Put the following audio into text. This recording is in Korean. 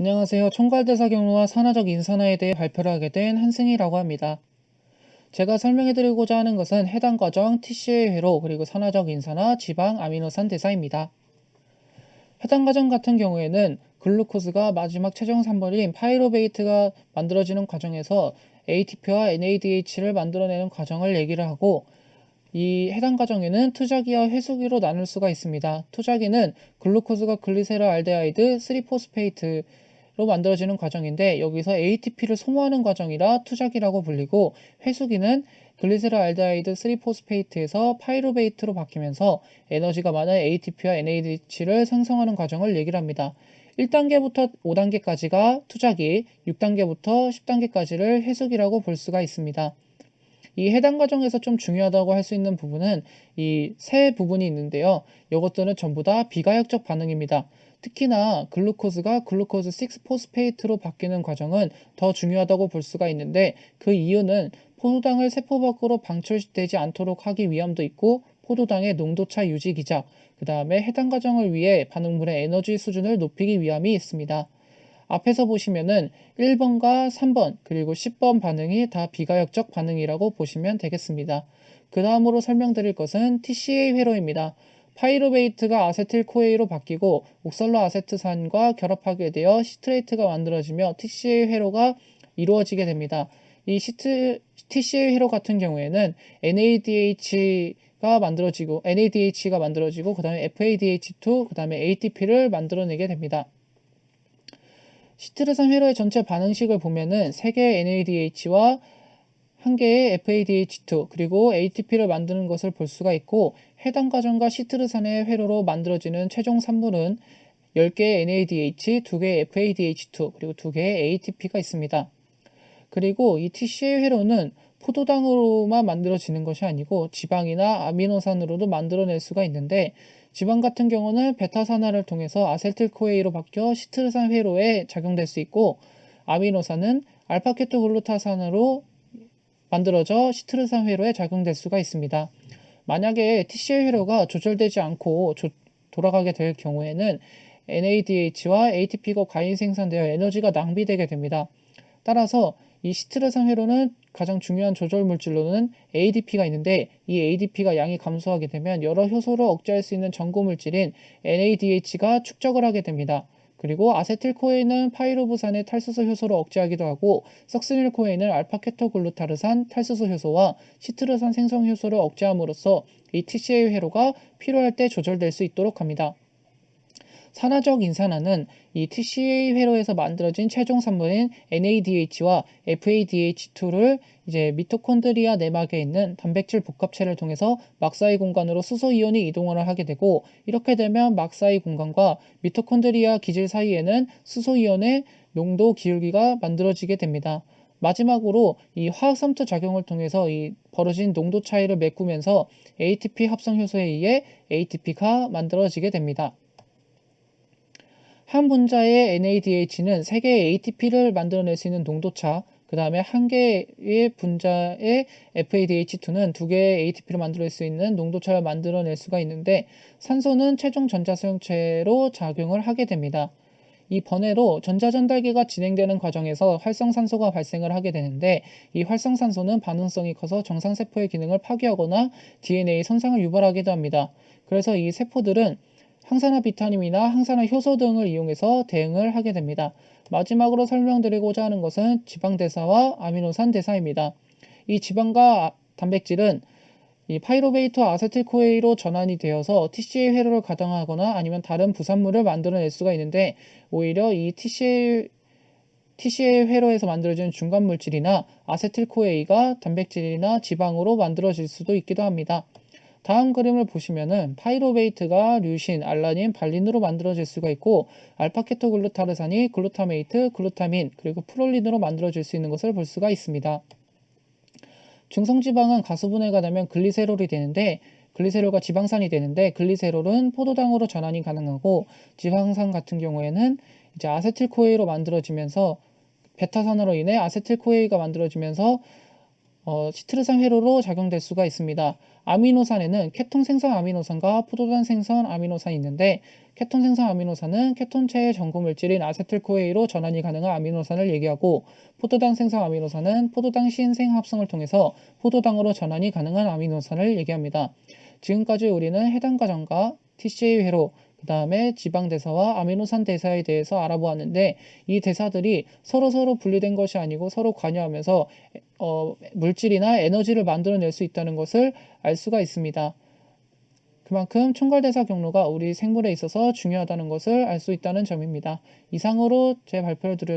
안녕하세요. 총괄대사 경로와 산화적 인산화에 대해 발표를 하게 된 한승희라고 합니다. 제가 설명해드리고자 하는 것은 해당 과정 TCA 회로 그리고 산화적 인산화, 지방, 아미노산 대사입니다. 해당 과정 같은 경우에는 글루코즈가 마지막 최종 산물인 파이로베이트가 만들어지는 과정에서 ATP와 NADH를 만들어내는 과정을 얘기를 하고 이 해당 과정에는 투자기와 회수기로 나눌 수가 있습니다. 투자기는 글루코즈가 글리세롤 알데하이드 3포스페이트 로 만들어지는 과정인데 여기서 ATP를 소모하는 과정이라 투자기라고 불리고 회수기는 글리세롤 알데하이드 3포스페이트에서 파이로베이트로 바뀌면서 에너지가 많은 ATP와 NADH를 생성하는 과정을 얘기를 합니다. 1단계부터 5단계까지가 투자기, 6단계부터 10단계까지를 회수기라고 볼 수가 있습니다. 이 해당 과정에서 좀 중요하다고 할 수 있는 부분은 이 세 부분이 있는데요. 이것들은 전부 다 비가역적 반응입니다. 특히나 글루코즈가 글루코즈 6포스페이트로 바뀌는 과정은 더 중요하다고 볼 수가 있는데 그 이유는 포도당을 세포 밖으로 방출되지 않도록 하기 위함도 있고 포도당의 농도차 유지 기자, 그 다음에 해당 과정을 위해 반응물의 에너지 수준을 높이기 위함이 있습니다. 앞에서 보시면은 1번과 3번 그리고 10번 반응이 다 비가역적 반응이라고 보시면 되겠습니다. 그 다음으로 설명드릴 것은 TCA 회로입니다. 파이로베이트가 아세틸코에이로 바뀌고 옥살로 아세트산과 결합하게 되어 시트레이트가 만들어지며 TCA 회로가 이루어지게 됩니다. 이 시트, TCA 회로 같은 경우에는 NADH가 만들어지고 NADH가 만들어지고 그 다음에 FADH2 그 다음에 ATP를 만들어내게 됩니다. 시트르산 회로의 전체 반응식을 보면은 3개의 NADH와 1개의 FADH2 그리고 ATP를 만드는 것을 볼 수가 있고 해당 과정과 시트르산의 회로로 만들어지는 최종 산물은 10개의 NADH, 2개의 FADH2 그리고 2개의 ATP가 있습니다. 그리고 이 TCA 회로는 포도당으로만 만들어지는 것이 아니고 지방이나 아미노산으로도 만들어낼 수가 있는데 지방 같은 경우는 베타산화를 통해서 아세틸코에이로 바뀌어 시트르산 회로에 작용될 수 있고 아미노산은 알파케토글루타산으로 만들어져 시트르산 회로에 작용될 수가 있습니다. 만약에 TCA 회로가 조절되지 않고 조, 돌아가게 될 경우에는 NADH와 ATP가 과잉 생산되어 에너지가 낭비되게 됩니다. 따라서 이 시트르산 회로는 가장 중요한 조절 물질로는 ADP가 있는데 이 ADP가 양이 감소하게 되면 여러 효소를 억제할 수 있는 전고 물질인 NADH가 축적을 하게 됩니다. 그리고 아세틸코에는 파이로브산의 탈수소 효소를 억제하기도 하고 석스닐코에는 알파케토글루타르산 탈수소 효소와 시트르산 생성 효소를 억제함으로써 이 TCA 회로가 필요할 때 조절될 수 있도록 합니다. 산화적 인산화는 이 TCA 회로에서 만들어진 최종 산물인 NADH와 FADH2를 이제 미토콘드리아 내막에 있는 단백질 복합체를 통해서 막사이 공간으로 수소 이온이 이동을 하게 되고 이렇게 되면 막사이 공간과 미토콘드리아 기질 사이에는 수소 이온의 농도 기울기가 만들어지게 됩니다. 마지막으로 이 화학섬투 작용을 통해서 이 벌어진 농도 차이를 메꾸면서 ATP 합성 효소에 의해 ATP가 만들어지게 됩니다. 한 분자의 NADH는 3개의 ATP를 만들어낼 수 있는 농도차, 그 다음에 한 개의 분자의 FADH2는 두 개의 ATP를 만들어낼 수 있는 농도차를 만들어낼 수가 있는데 산소는 최종 전자소형체로 작용을 하게 됩니다. 이 번외로 전자전달기가 진행되는 과정에서 활성산소가 발생을 하게 되는데 이 활성산소는 반응성이 커서 정상세포의 기능을 파괴하거나 DNA 손상을 유발하기도 합니다. 그래서 이 세포들은 항산화 비타민이나 항산화 효소 등을 이용해서 대응을 하게 됩니다. 마지막으로 설명드리고자 하는 것은 지방 대사와 아미노산 대사입니다. 이 지방과 단백질은 이 파이로베이트 아세틸코에이로 전환이 되어서 TCA 회로를 가동하거나 아니면 다른 부산물을 만들어낼 수가 있는데 오히려 이 TCA TCA 회로에서 만들어진 중간 물질이나 아세틸코에이가 단백질이나 지방으로 만들어질 수도 있기도 합니다. 다음 그림을 보시면은 파이로베이트가 류신, 알라닌, 발린으로 만들어질 수가 있고 알파케토글루타르산이 글루타메이트, 글루타민, 그리고 프롤린으로 만들어질 수 있는 것을 볼 수가 있습니다. 중성지방은 가수분해가 되면 글리세롤이 되는데 글리세롤과 지방산이 되는데 글리세롤은 포도당으로 전환이 가능하고 지방산 같은 경우에는 이제 아세틸코에이로 만들어지면서 베타산으로 인해 아세틸코에이가 만들어지면서 어, 시트르산 회로로 작용될 수가 있습니다. 아미노산에는 케톤 생성 아미노산과 포도당 생성 아미노산이 있는데 케톤 생성 아미노산은 케톤체의 전구 물질인 아세틸코에이로 전환이 가능한 아미노산을 얘기하고 포도당 생성 아미노산은 포도당 신생 합성을 통해서 포도당으로 전환이 가능한 아미노산을 얘기합니다. 지금까지 우리는 해당 과정과 TCA 회로, 그 다음에 지방 대사와 아미노산 대사에 대해서 알아보았는데 이 대사들이 서로 서로 분리된 것이 아니고 서로 관여하면서 어, 물질이나 에너지를 만들어낼 수 있다는 것을 알 수가 있습니다. 그만큼 총괄대사 경로가 우리 생물에 있어서 중요하다는 것을 알 수 있다는 점입니다. 이상으로 제 발표를 드려